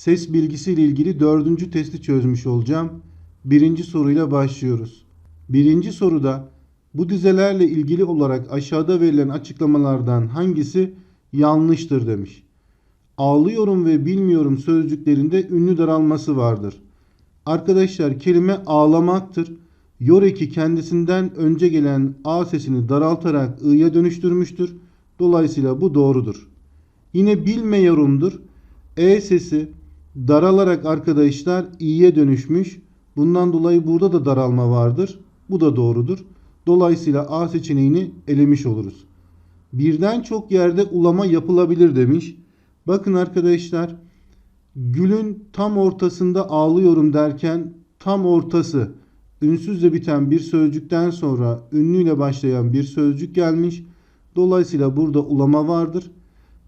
Ses bilgisiyle ilgili dördüncü testi çözmüş olacağım. Birinci soruyla başlıyoruz. Birinci soruda bu dizelerle ilgili olarak aşağıda verilen açıklamalardan hangisi yanlıştır demiş. Ağlıyorum ve bilmiyorum sözcüklerinde ünlü daralması vardır. Arkadaşlar kelime ağlamaktır. Yoreki kendisinden önce gelen A sesini daraltarak I'ya dönüştürmüştür. Dolayısıyla bu doğrudur. Yine bilmiyorumdur. E sesi daralarak arkadaşlar i'ye dönüşmüş. Bundan dolayı burada da daralma vardır. Bu da doğrudur. Dolayısıyla A seçeneğini elemiş oluruz. Birden çok yerde ulama yapılabilir demiş. Bakın arkadaşlar gülün tam ortasında ağlıyorum derken tam ortası ünsüzle biten bir sözcükten sonra ünlüyle başlayan bir sözcük gelmiş. Dolayısıyla burada ulama vardır.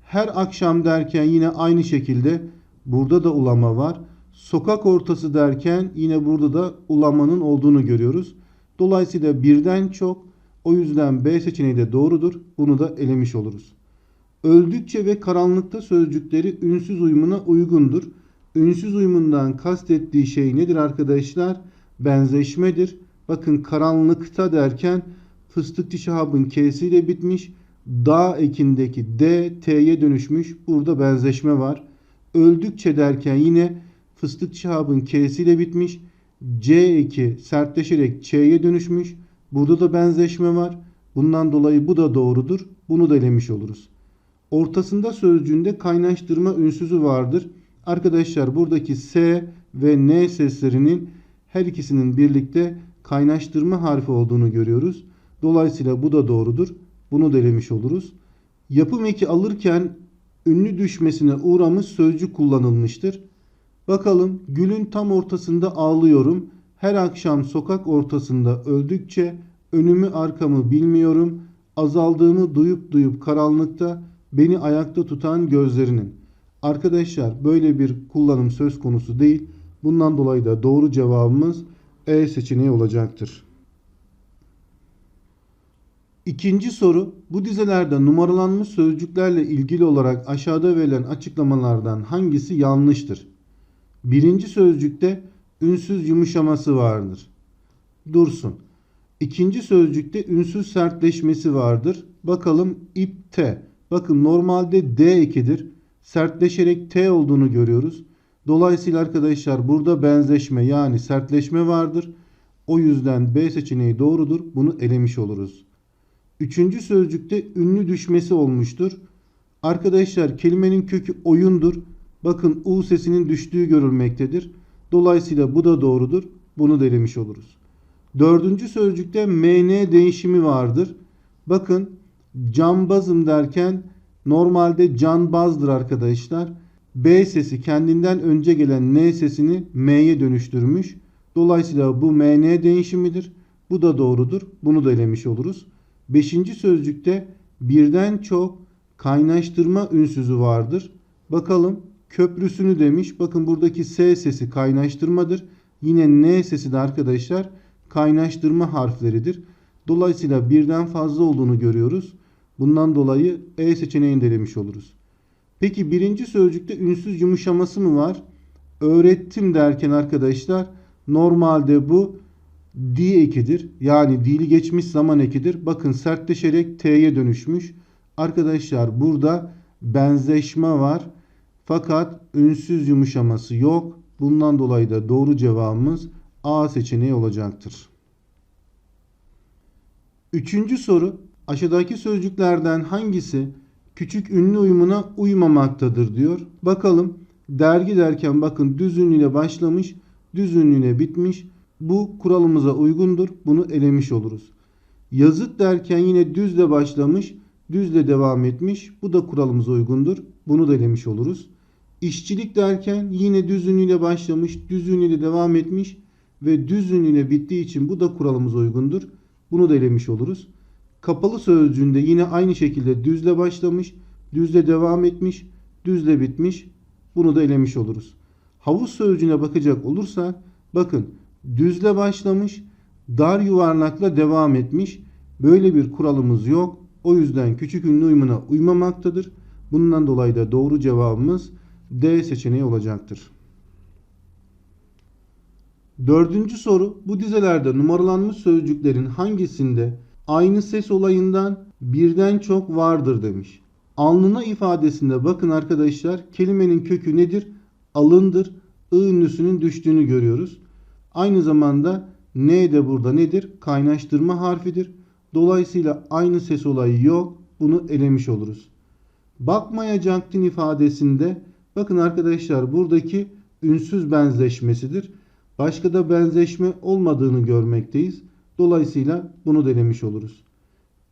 Her akşam derken yine aynı şekilde burada da ulama var. Sokak ortası derken yine burada da ulamanın olduğunu görüyoruz. Dolayısıyla birden çok o yüzden B seçeneği de doğrudur. Bunu da elemiş oluruz. Öldükçe ve karanlıkta sözcükleri ünsüz uyumuna uygundur. Ünsüz uyumundan kastettiği şey nedir arkadaşlar? Benzeşmedir. Bakın karanlıkta derken fıstıkçı şahabın K'siyle bitmiş. Da ekindeki D T'ye dönüşmüş. Burada benzeşme var. Öldükçe derken yine fıstık şahabın K'siyle bitmiş. C eki sertleşerek Ç'ye dönüşmüş. Burada da benzeşme var. Bundan dolayı bu da doğrudur. Bunu da elemiş oluruz. Ortasında sözcüğünde kaynaştırma ünsüzü vardır. Arkadaşlar buradaki S ve N seslerinin her ikisinin birlikte kaynaştırma harfi olduğunu görüyoruz. Dolayısıyla bu da doğrudur. Bunu da elemiş oluruz. Yapım eki alırken ünlü düşmesine uğramış sözcük kullanılmıştır. Bakalım gülün tam ortasında ağlıyorum. Her akşam sokak ortasında öldükçe önümü arkamı bilmiyorum. Azaldığımı duyup duyup karanlıkta beni ayakta tutan gözlerinin. Arkadaşlar böyle bir kullanım söz konusu değil. Bundan dolayı da doğru cevabımız E seçeneği olacaktır. İkinci soru bu dizelerde numaralanmış sözcüklerle ilgili olarak aşağıda verilen açıklamalardan hangisi yanlıştır? Birinci sözcükte ünsüz yumuşaması vardır. Dursun. İkinci sözcükte ünsüz sertleşmesi vardır. Bakalım ipte. Bakın normalde D ekidir. Sertleşerek T olduğunu görüyoruz. Dolayısıyla arkadaşlar burada benzeşme yani sertleşme vardır. O yüzden B seçeneği doğrudur. Bunu elemiş oluruz. Üçüncü sözcükte ünlü düşmesi olmuştur. Arkadaşlar kelimenin kökü oyundur. Bakın U sesinin düştüğü görülmektedir. Dolayısıyla bu da doğrudur. Bunu da oluruz. Dördüncü sözcükte MN değişimi vardır. Bakın cambazım derken normalde canbazdır arkadaşlar. B sesi kendinden önce gelen N sesini M'ye dönüştürmüş. Dolayısıyla bu MN değişimidir. Bu da doğrudur. Bunu da elemiş oluruz. Beşinci sözcükte birden çok kaynaştırma ünsüzü vardır. Bakalım köprüsünü demiş. Bakın buradaki S sesi kaynaştırmadır. Yine N sesi de arkadaşlar kaynaştırma harfleridir. Dolayısıyla birden fazla olduğunu görüyoruz. Bundan dolayı E seçeneğini de oluruz. Peki birinci sözcükte ünsüz yumuşaması mı var? Öğrettim derken arkadaşlar normalde bu di ekidir. Yani dili geçmiş zaman ekidir. Bakın sertleşerek t'ye dönüşmüş. Arkadaşlar burada benzeşme var. Fakat ünsüz yumuşaması yok. Bundan dolayı da doğru cevabımız A seçeneği olacaktır. Üçüncü soru. Aşağıdaki sözcüklerden hangisi küçük ünlü uyumuna uymamaktadır diyor. Bakalım dergi derken bakın düz ünlüyle başlamış, düz ünlüyle bitmiş. Bu kuralımıza uygundur. Bunu elemiş oluruz. Yazıt derken yine düzle başlamış, düzle devam etmiş. Bu da kuralımıza uygundur. Bunu da elemiş oluruz. İşçilik derken yine düz ünlüyle başlamış, düz ünlüyle devam etmiş ve düz ünlüyle bittiği için bu da kuralımıza uygundur. Bunu da elemiş oluruz. Kapalı sözcüğünde yine aynı şekilde düzle başlamış, düzle devam etmiş, düzle bitmiş. Bunu da elemiş oluruz. Havuz sözcüğüne bakacak olursak bakın düzle başlamış, dar yuvarlakla devam etmiş. Böyle bir kuralımız yok. O yüzden küçük ünlü uyumuna uymamaktadır. Bundan dolayı da doğru cevabımız D seçeneği olacaktır. Dördüncü soru bu dizelerde numaralanmış sözcüklerin hangisinde aynı ses olayından birden çok vardır demiş. Alnına ifadesinde bakın arkadaşlar kelimenin kökü nedir? Alındır. I ünlüsünün düştüğünü görüyoruz. Aynı zamanda N de burada nedir? Kaynaştırma harfidir. Dolayısıyla aynı ses olayı yok. Bunu elemiş oluruz. Bakmayacaktın ifadesinde bakın arkadaşlar buradaki ünsüz benzeşmesidir. Başka da benzeşme olmadığını görmekteyiz. Dolayısıyla bunu denemiş oluruz.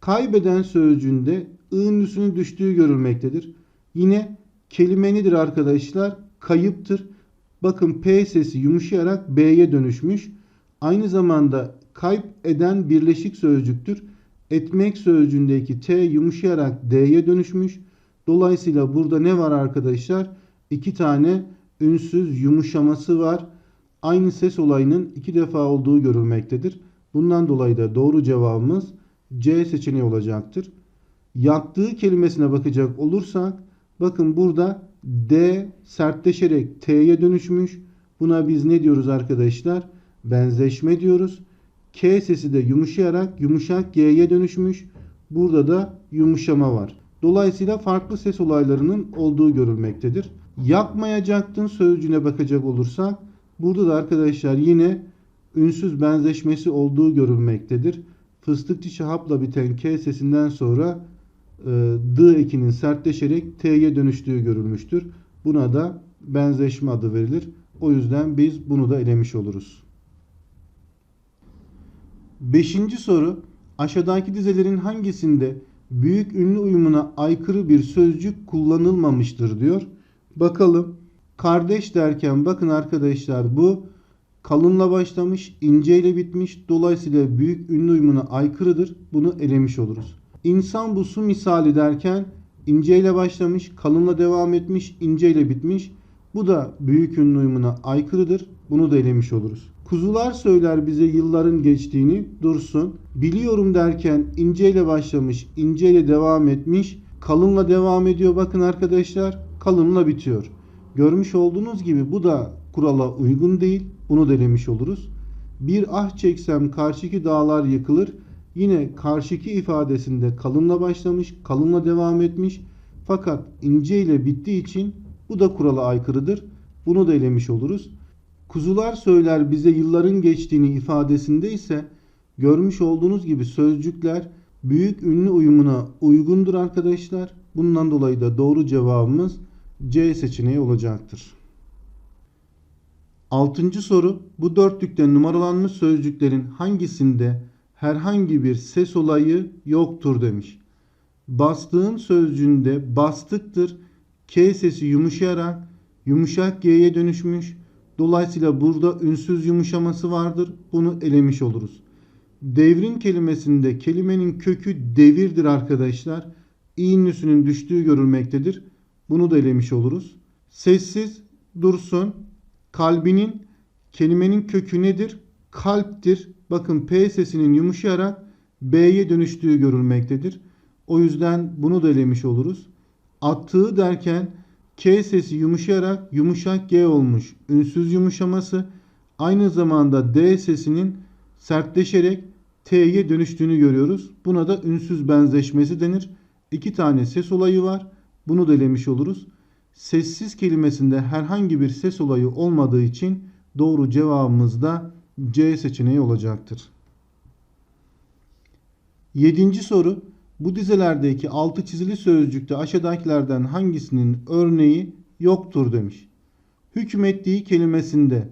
Kaybeden sözcüğünde ı'nın üstünün düştüğü görülmektedir. Yine kelime nedir arkadaşlar? Kayıptır. Bakın P sesi yumuşayarak B'ye dönüşmüş. Aynı zamanda kayıp eden birleşik sözcüktür. Etmek sözcüğündeki T yumuşayarak D'ye dönüşmüş. Dolayısıyla burada ne var arkadaşlar? İki tane ünsüz yumuşaması var. Aynı ses olayının iki defa olduğu görülmektedir. Bundan dolayı da doğru cevabımız C seçeneği olacaktır. Yaktığı kelimesine bakacak olursak bakın burada D sertleşerek T'ye dönüşmüş. Buna biz ne diyoruz arkadaşlar? Benzeşme diyoruz. K sesi de yumuşayarak yumuşak G'ye dönüşmüş. Burada da yumuşama var. Dolayısıyla farklı ses olaylarının olduğu görülmektedir. Yakmayacaktın sözcüğüne bakacak olursak burada da arkadaşlar yine ünsüz benzeşmesi olduğu görülmektedir. Fıstık dişi hapla biten K sesinden sonra D ekinin sertleşerek T'ye dönüştüğü görülmüştür. Buna da benzeşme adı verilir. O yüzden biz bunu da elemiş oluruz. Beşinci soru aşağıdaki dizelerin hangisinde büyük ünlü uyumuna aykırı bir sözcük kullanılmamıştır diyor. Bakalım. Kardeş derken bakın arkadaşlar bu kalınla başlamış, inceyle bitmiş. Dolayısıyla büyük ünlü uyumuna aykırıdır. Bunu elemiş oluruz. İnsan bu su misali derken inceyle başlamış, kalınla devam etmiş, inceyle bitmiş. Bu da büyük ünlü uyumuna aykırıdır. Bunu da elemiş oluruz. Kuzular söyler bize yılların geçtiğini dursun. Biliyorum derken inceyle başlamış, inceyle devam etmiş. Kalınla devam ediyor bakın arkadaşlar. Kalınla bitiyor. Görmüş olduğunuz gibi bu da kurala uygun değil. Bunu denemiş oluruz. Bir ah çeksem karşıki dağlar yıkılır. Yine karşıki ifadesinde kalınla başlamış, kalınla devam etmiş. Fakat ince ile bittiği için bu da kurala aykırıdır. Bunu da elemiş oluruz. Kuzular söyler bize yılların geçtiğini ifadesinde ise görmüş olduğunuz gibi sözcükler büyük ünlü uyumuna uygundur arkadaşlar. Bundan dolayı da doğru cevabımız C seçeneği olacaktır. Altıncı soru bu dörtlükte numaralanmış sözcüklerin hangisinde herhangi bir ses olayı yoktur demiş. Bastığın sözcüğünde bastıktır. K sesi yumuşayarak yumuşak G'ye dönüşmüş. Dolayısıyla burada ünsüz yumuşaması vardır. Bunu elemiş oluruz. Devrin kelimesinde kelimenin kökü devirdir arkadaşlar. İ'nin düştüğü görülmektedir. Bunu da elemiş oluruz. Sessiz dursun. Kalbinin kelimenin kökü nedir? Kalptir. Bakın P sesinin yumuşayarak B'ye dönüştüğü görülmektedir. O yüzden bunu da elemiş oluruz. Attığı derken K sesi yumuşayarak yumuşak G olmuş. Ünsüz yumuşaması aynı zamanda D sesinin sertleşerek T'ye dönüştüğünü görüyoruz. Buna da ünsüz benzeşmesi denir. İki tane ses olayı var. Bunu da elemiş oluruz. Sessiz kelimesinde herhangi bir ses olayı olmadığı için doğru cevabımız da C seçeneği olacaktır. Yedinci soru. Bu dizelerdeki altı çizili sözcükte aşağıdakilerden hangisinin örneği yoktur demiş. Hükmettiği kelimesinde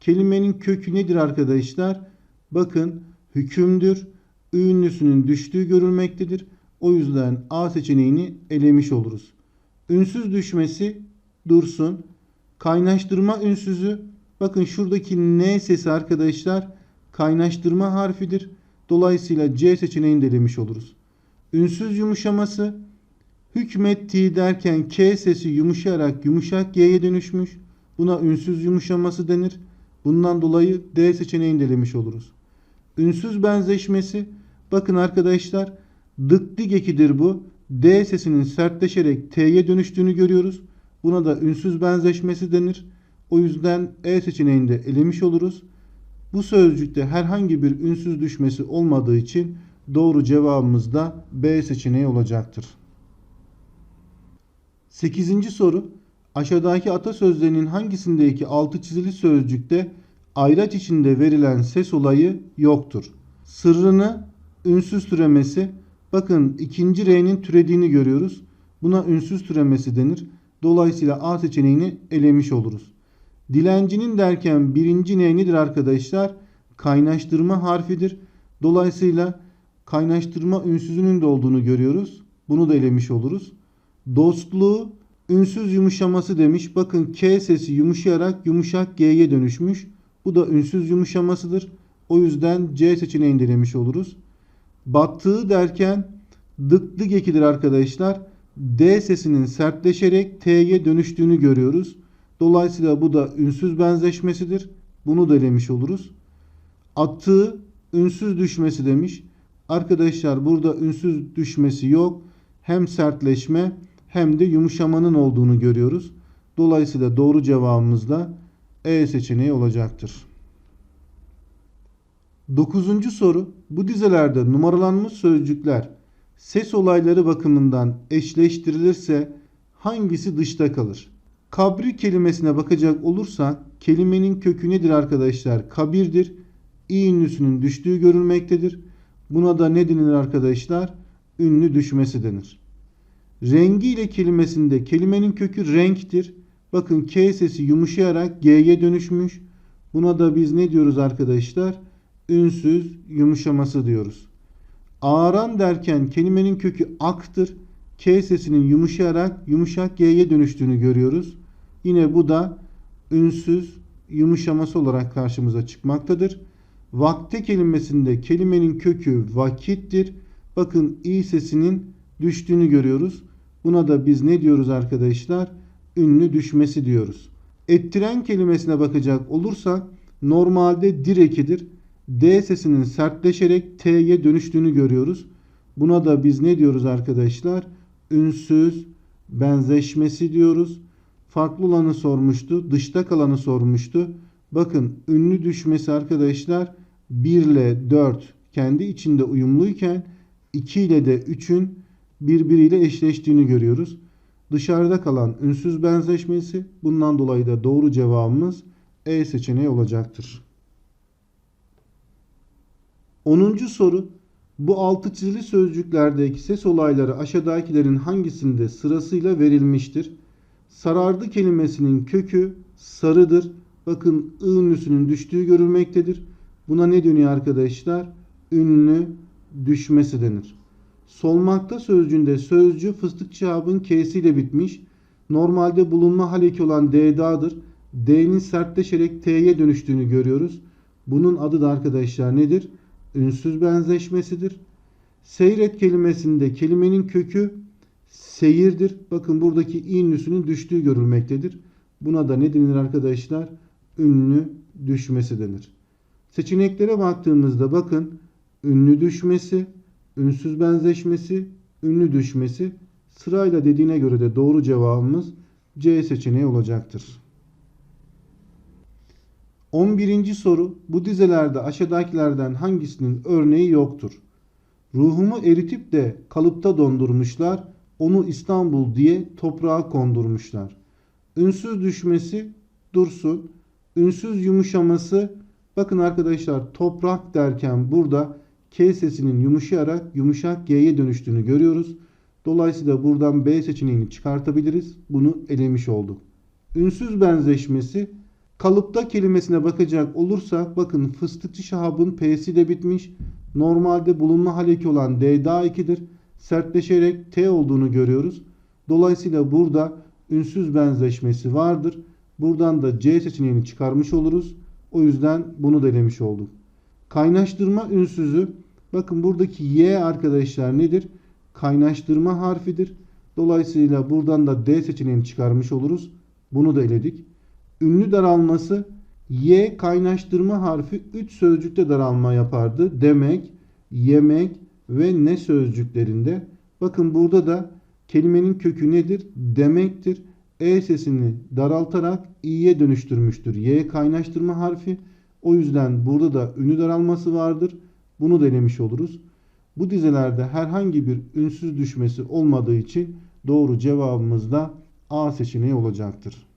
kelimenin kökü nedir arkadaşlar? Bakın hükümdür. Ünlüsünün düştüğü görülmektedir. O yüzden A seçeneğini elemiş oluruz. Ünsüz düşmesi dursun. Kaynaştırma ünsüzü bakın şuradaki N sesi arkadaşlar kaynaştırma harfidir. Dolayısıyla C seçeneğini de oluruz. Ünsüz yumuşaması hükmettiği derken K sesi yumuşayarak yumuşak G'ye dönüşmüş. Buna ünsüz yumuşaması denir. Bundan dolayı D seçeneğini delemiş oluruz. Ünsüz benzeşmesi bakın arkadaşlar dık dik ekidir bu. D sesinin sertleşerek T'ye dönüştüğünü görüyoruz. Buna da ünsüz benzeşmesi denir. O yüzden E seçeneğinde elemiş oluruz. Bu sözcükte herhangi bir ünsüz düşmesi olmadığı için doğru cevabımız da B seçeneği olacaktır. 8. soru. Aşağıdaki atasözlerinin hangisindeki altı çizili sözcükte ayraç içinde verilen ses olayı yoktur? Sırrını ünsüz türemesi. Bakın ikinci R'nin türediğini görüyoruz. Buna ünsüz türemesi denir. Dolayısıyla A seçeneğini elemiş oluruz. Dilencinin derken birinci N nedir arkadaşlar? Kaynaştırma harfidir. Dolayısıyla kaynaştırma ünsüzünün de olduğunu görüyoruz. Bunu da elemiş oluruz. Dostluğu ünsüz yumuşaması demiş. Bakın K sesi yumuşayarak yumuşak G'ye dönüşmüş. Bu da ünsüz yumuşamasıdır. O yüzden C seçeneğini denemiş oluruz. Battığı derken dıklık ekidir arkadaşlar. D sesinin sertleşerek T'ye dönüştüğünü görüyoruz. Dolayısıyla bu da ünsüz benzeşmesidir. Bunu da elemiş oluruz. Attığı ünsüz düşmesi demiş. Arkadaşlar burada ünsüz düşmesi yok. Hem sertleşme hem de yumuşamanın olduğunu görüyoruz. Dolayısıyla doğru cevabımız da E seçeneği olacaktır. Dokuzuncu soru. Bu dizelerde numaralanmış sözcükler ses olayları bakımından eşleştirilirse hangisi dışta kalır? Kabri kelimesine bakacak olursak kelimenin kökü nedir arkadaşlar? Kabirdir. İ ünlüsünün düştüğü görülmektedir. Buna da ne denilir arkadaşlar? Ünlü düşmesi denir. Rengi ile kelimesinde kelimenin kökü renktir. Bakın K sesi yumuşayarak G'ye dönüşmüş. Buna da biz ne diyoruz arkadaşlar? Ünsüz yumuşaması diyoruz. Ağaran derken kelimenin kökü aktır. K sesinin yumuşayarak yumuşak G'ye dönüştüğünü görüyoruz. Yine bu da ünsüz yumuşaması olarak karşımıza çıkmaktadır. Vakte kelimesinde kelimenin kökü vakittir. Bakın i sesinin düştüğünü görüyoruz. Buna da biz ne diyoruz arkadaşlar? Ünlü düşmesi diyoruz. Ettiren kelimesine bakacak olursak normalde direkidir. D sesinin sertleşerek T'ye dönüştüğünü görüyoruz. Buna da biz ne diyoruz arkadaşlar? Ünsüz benzeşmesi diyoruz. Farklı olanı sormuştu. Dışta kalanı sormuştu. Bakın ünlü düşmesi arkadaşlar 1 ile 4 kendi içinde uyumluyken 2 ile de 3'ün birbiriyle eşleştiğini görüyoruz. Dışarıda kalan ünsüz benzeşmesi bundan dolayı da doğru cevabımız E seçeneği olacaktır. 10. soru bu altı çizili sözcüklerdeki ses olayları aşağıdakilerin hangisinde sırasıyla verilmiştir? Sarardı kelimesinin kökü sarıdır. Bakın ünlüsünün düştüğü görülmektedir. Buna ne deniyor arkadaşlar? Ünlü düşmesi denir. Solmakta sözcüğünde sözcü fıstık çağabın k'siyle bitmiş. Normalde bulunma haleki olan d'dadır. D'nin sertleşerek t'ye dönüştüğünü görüyoruz. Bunun adı da arkadaşlar nedir? Ünsüz benzeşmesidir. Seyret kelimesinde kelimenin kökü seyirdir. Bakın buradaki i ünlüsünün düştüğü görülmektedir. Buna da ne denir arkadaşlar? Ünlü düşmesi denir. Seçeneklere baktığımızda bakın ünlü düşmesi, ünsüz benzeşmesi, ünlü düşmesi sırayla dediğine göre de doğru cevabımız C seçeneği olacaktır. 11. soru bu dizelerde aşağıdakilerden hangisinin örneği yoktur? Ruhumu eritip de kalıpta dondurmuşlar, onu İstanbul diye toprağa kondurmuşlar. Ünsüz düşmesi dursun, ünsüz yumuşaması bakın arkadaşlar toprak derken burada K sesinin yumuşayarak yumuşak G'ye dönüştüğünü görüyoruz. Dolayısıyla buradan B seçeneğini çıkartabiliriz. Bunu elemiş olduk. Ünsüz benzeşmesi kalıpta kelimesine bakacak olursak bakın fıstıkçı şahabın P'si de bitmiş. Normalde bulunma haleki olan D daha 2'dir. Sertleşerek T olduğunu görüyoruz. Dolayısıyla burada ünsüz benzeşmesi vardır. Buradan da C seçeneğini çıkarmış oluruz. O yüzden bunu da olduk. Kaynaştırma ünsüzü bakın buradaki Y arkadaşlar nedir? Kaynaştırma harfidir. Dolayısıyla buradan da D seçeneğini çıkarmış oluruz. Bunu da eledik. Ünlü daralması Y kaynaştırma harfi 3 sözcükte daralma yapardı. Demek, yemek ve ne sözcüklerinde. Bakın burada da kelimenin kökü nedir? Demektir. E sesini daraltarak i'ye dönüştürmüştür. Y kaynaştırma harfi. O yüzden burada da ünlü daralması vardır. Bunu denemiş oluruz. Bu dizelerde herhangi bir ünsüz düşmesi olmadığı için doğru cevabımız da A seçeneği olacaktır.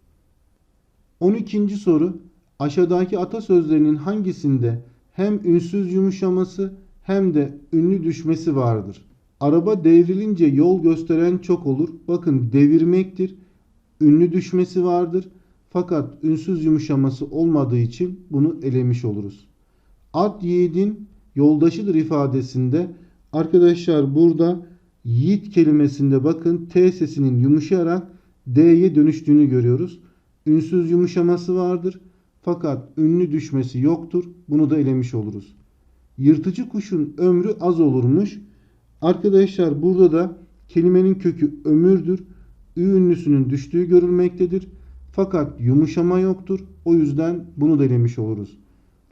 12. soru aşağıdaki atasözlerinin hangisinde hem ünsüz yumuşaması hem de ünlü düşmesi vardır? Araba devrilince yol gösteren çok olur. Bakın devirmektir. Ünlü düşmesi vardır. Fakat ünsüz yumuşaması olmadığı için bunu elemiş oluruz. At yiğidin yoldaşıdır ifadesinde arkadaşlar burada yiğit kelimesinde bakın T sesinin yumuşayarak D'ye dönüştüğünü görüyoruz. Ünsüz yumuşaması vardır. Fakat ünlü düşmesi yoktur. Bunu da elemiş oluruz. Yırtıcı kuşun ömrü az olurmuş. Arkadaşlar burada da kelimenin kökü ömürdür. Ü ünlüsünün düştüğü görülmektedir. Fakat yumuşama yoktur. O yüzden bunu da elemiş oluruz.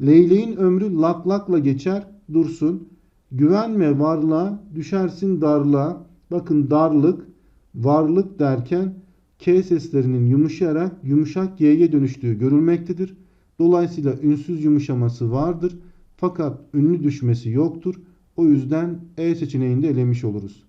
Leyleğin ömrü lak lakla geçer dursun. Güvenme varlığa düşersin darlığa. Bakın darlık, varlık derken K seslerinin yumuşayarak yumuşak Y'ye dönüştüğü görülmektedir. Dolayısıyla ünsüz yumuşaması vardır. Fakat ünlü düşmesi yoktur. O yüzden E seçeneğinde elemiş oluruz.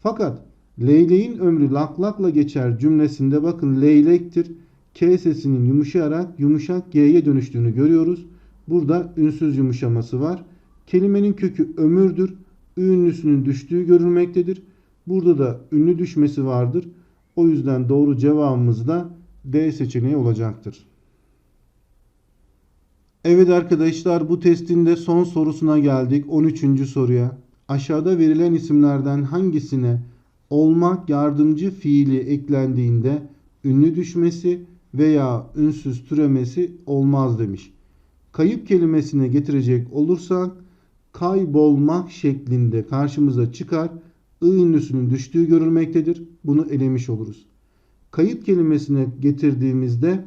Fakat leyleğin ömrü laklakla geçer cümlesinde bakın leylektir. K sesinin yumuşayarak yumuşak G'ye dönüştüğünü görüyoruz. Burada ünsüz yumuşaması var. Kelimenin kökü ömürdür. Ünlüsünün düştüğü görülmektedir. Burada da ünlü düşmesi vardır. O yüzden doğru cevabımız da D seçeneği olacaktır. Evet arkadaşlar bu testin de son sorusuna geldik. 13. soruya. Aşağıda verilen isimlerden hangisine olmak yardımcı fiili eklendiğinde ünlü düşmesi veya ünsüz türemesi olmaz demiş. Kayıp kelimesine getirecek olursak kaybolmak şeklinde karşımıza çıkar. I düştüğü görülmektedir. Bunu elemiş oluruz. Kayıp kelimesine getirdiğimizde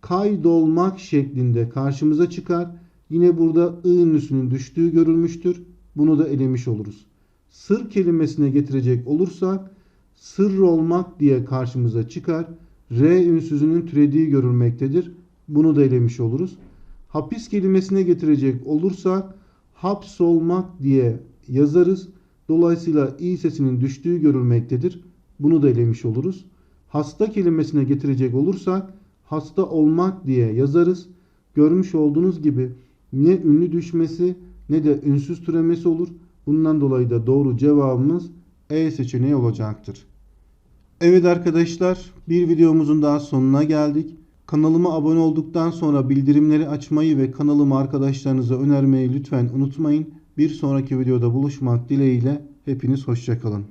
kaydolmak şeklinde karşımıza çıkar. Yine burada ünlüsünün düştüğü görülmüştür. Bunu da elemiş oluruz. Sır kelimesine getirecek olursak sır olmak diye karşımıza çıkar. R ünsüzünün türediği görülmektedir. Bunu da elemiş oluruz. Hapis kelimesine getirecek olursak hapsolmak diye yazarız. Dolayısıyla i sesinin düştüğü görülmektedir. Bunu da elemiş oluruz. Hasta kelimesine getirecek olursak hasta olmak diye yazarız. Görmüş olduğunuz gibi ne ünlü düşmesi ne de ünsüz türemesi olur. Bundan dolayı da doğru cevabımız E seçeneği olacaktır. Evet arkadaşlar bir videomuzun daha sonuna geldik. Kanalıma abone olduktan sonra bildirimleri açmayı ve kanalımı arkadaşlarınıza önermeyi lütfen unutmayın. Bir sonraki videoda buluşmak dileğiyle hepiniz hoşçakalın.